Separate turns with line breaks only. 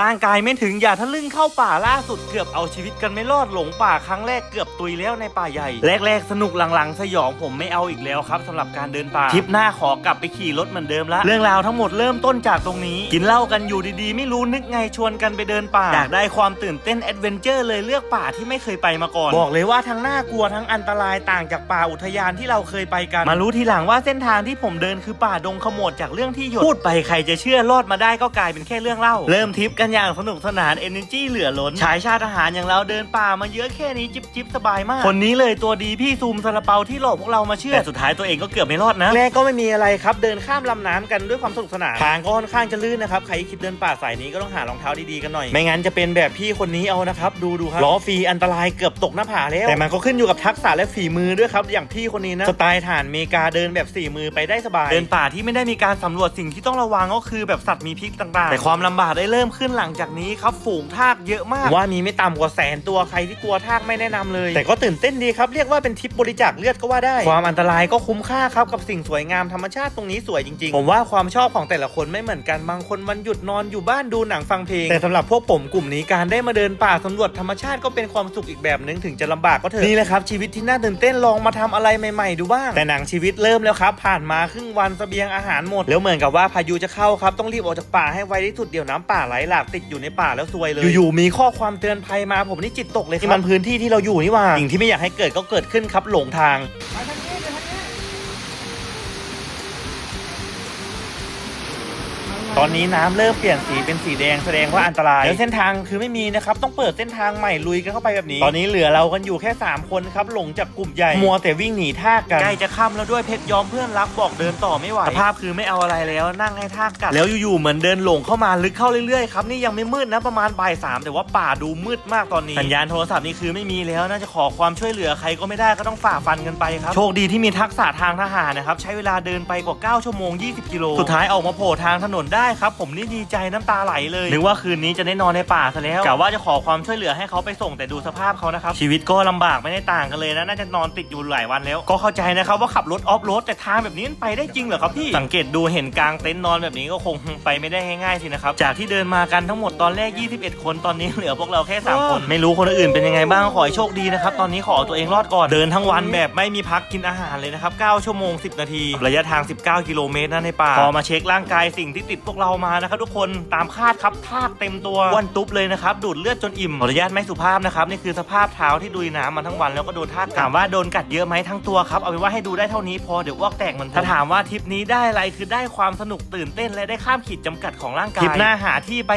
ร่างกายไม่ถึงอย่าทะลึ่งเข้าป่าล่าสุดเกือบเอาชีวิตกันไม่รอดหลงป่าครั้งแรกเกือบตุยแล้วในป่าใหญ่ แรกๆ สนุกหลังๆ สยองผมไม่เอาอีกแล้วครับสำหรับการเดินป่าทริปหน้าขอกลับไปขี่รถเหมือนเดิมละเรื่องราวทั้งหมดเริ่มต้นจากตรงนี้ กินเหล้ากันอยู่ดีๆ ไม่รู้นึกไงชวนกันไปเดินป่าอยากได้ความตื่นเต้นแอดเวนเจอร์เลยเลือกป่าที่ไม่เคยไปมาก่อน บอกเลยว่าทั้งน่ากลัวทั้งอันตรายต่างจากป่าอุทยานที่เราเคยไปกัน มารู้ทีหลังว่าเส้นทางที่ผมเดินคือป่าดงขโมดจากเรื่องที่หยดพูดไปใครจะเชื่อรอดมาได้ก็กลายเป็นแค่เรื่องเล่าเริ่มทริปกันอย่างสนุกสนาน energy เหลือล้นชายชาติทหารอย่างเราเดินป่ามาเยอะแค่นี้จิบจิบสบายมาก คนนี้เลยตัวดีพี่ซูมซาลาเปาที่หลอกพวกเรามาเชื่อแต่สุดท้ายตัวเองก็เกือบไม่รอดนะแรกก็ไม่มีอะไรครับเดินข้ามลำน้ำกันด้วยความสนุกสนานทางก็ค่อนข้างจะลื่นนะครับใครคิดเดินป่าสายนี้ก็ต้องหารองเท้าดีๆกันหน่อย ไม่งั้นจะเป็นแบบพี่คนนี้เอานะครับดูดูครับล้อฟรีอันตรายเกือบตกหน้าผาแล้วแต่มันก็ขึ้นอยู่กับทักษะและฝีมือด้วยครับอย่างพี่คนนี้นะสไตล์ฐานเมกาเดินแบบสี่มือไปได้สบาย เดินป่าที่ไม่ได้มีการสำรวจสิ่งที่ต้องระวังก็คือแบบสัตว์มีพิษต่างๆ แต่ความลำบากได้เริ่มขึ้นหลังจากนี้ครับฝูงทากเยอะมาก ว่ามีไม่ต่ำกว่าแสนตัวใครที่กลัวทากไม่แนะนำเลย แต่ก็ตื่นเต้นดีครับเรียกว่าเป็นทริปบริจาคเลือดก็ว่าได้ ความอันตรายก็คุ้มค่าครับกับสิ่งสวยงามธรรมชาติตรงนี้สวยจริงๆ ผมว่าความชอบของแต่ละคนไม่เหมือนกันบางคนวันหยุดนอนอยู่บ้านดูหนังฟังเพลงแต่สำหรับพวกผมกลุ่มนี้การได้มาเดินป่าสำรวจธรรมชาติก็เป็นความสุขอีกแบบนึงถึงจะลำบากก็เถอะนี่แหละครับชีวิตที่น่าตื่นเต้นลองมาทำอะไรใหม่ๆดูบ้างแต่หนังชีวิตเริ่มแล้วครับผ่านมาครึ่งวันเสบียงอาหารหมดแล้วเหมือนกับว่าพายุจะเข้าครับต้องรีบออกจากป่าให้ไวที่สุดเดี๋ยวน้ำป่าไหลหลากติดอยู่ในป่าแล้วซวยเลย อยู่ๆมีข้อความเตือนภัยมาผมนี่จิตตกเลยครับนี่มันพื้นที่ที่เราอยู่นี่หว่าสิ่งที่ไม่อยากให้เกิดก็เกิดขึ้นครับหลงทาง ตอนนี้น้ำเริ่มเปลี่ยนสีเป็นสีแดงแสดงว่าอันตรายแล้วเส้นทางคือไม่มีนะครับต้องเปิดเส้นทางใหม่ลุยกันเข้าไปแบบนี้ ตอนนี้เหลือเรากันอยู่แค่ 3 คนครับหลงจากกลุ่มใหญ่มัวแต่วิ่งหนีทากกันใกล้จะค่ำแล้วด้วยเพชรยอมเพื่อนรักบอกเดินต่อไม่ไหวสภาพคือไม่เอาอะไรแล้วนั่งให้ทากกัดแล้วอยู่ๆเหมือนเดินหลงเข้ามาลึกเข้าเรื่อยๆครับนี่ยังไม่มืดนะประมาณบ่ายสามแต่ว่าป่าดูมืดมากตอนนี้สัญญาณโทรศัพท์นี่คือไม่มีแล้วน่าจะขอความช่วยเหลือใครก็ไม่ได้ก็ต้องฝ่าฟันกันไปครับโชคดีที่มีทักษะทางทหารนะครับใช้เวลาเดินไปกว่า 9 ชั่วโมง 20 กิโลสุดท้ายออกมาโผล่ทางถนนได้ครับ ผมนี่ดีใจน้ำตาไหลเลยนึกว่าคืนนี้จะได้นอนในป่าซะแล้วกะว่าจะขอความช่วยเหลือให้เขาไปส่งแต่ดูสภาพเขานะครับชีวิตก็ลำบากไม่ได้ต่างกันเลยนะน่าจะนอนติดอยู่หลายวันแล้ว ก็เข้าใจนะครับว่าขับรถออฟโรดแต่ทางแบบนี้มันไปได้จริงเหรอครับพี่สังเกตดูเห็นกลางเต็นท์นอนแบบนี้ก็คงไปไม่ได้ง่ายๆสินะครับจากที่เดินมากันทั้งหมดตอนแรก 21 คนตอนนี้เหลือพวกเราแค่สามคนไม่รู้คนอื่นเป็นยังไงบ้างขอให้โชคดีนะครับตอนนี้ขอเอาตัวเองรอดก่อนเดินทั้งวันแบบไม่มีพักกินอาหารเลยนะครับ9ชั่วโมง 10 นาที ระยะทาง 19 กิโลเมตรนะในป่าพอมาเช็คร่างกายสิ่งที่ติดพวกเรามานะครับทุกคนตามคาดครับทากเต็มตัวอ้วนตุ๊บเลยนะครับดูดเลือดจนอิ่มขออนุญาตไม่สุภาพนะครับนี่คือสภาพเท้าที่ดุยน้ำมาทั้งวันแล้วก็โดนทากถามว่าโดนกัดเยอะไหมทั้งตัวครับเอาเป็นว่าให้ดูได้เท่านี้พอเดี๋ยวอ้วกแตกมันถ้าถามว่าทริปนี้ได้อะไรคือได้ความสนุกตื่นเต้นและได้ข้ามขีดจำกัดของร่างกายทริปหน้าหาที่ไป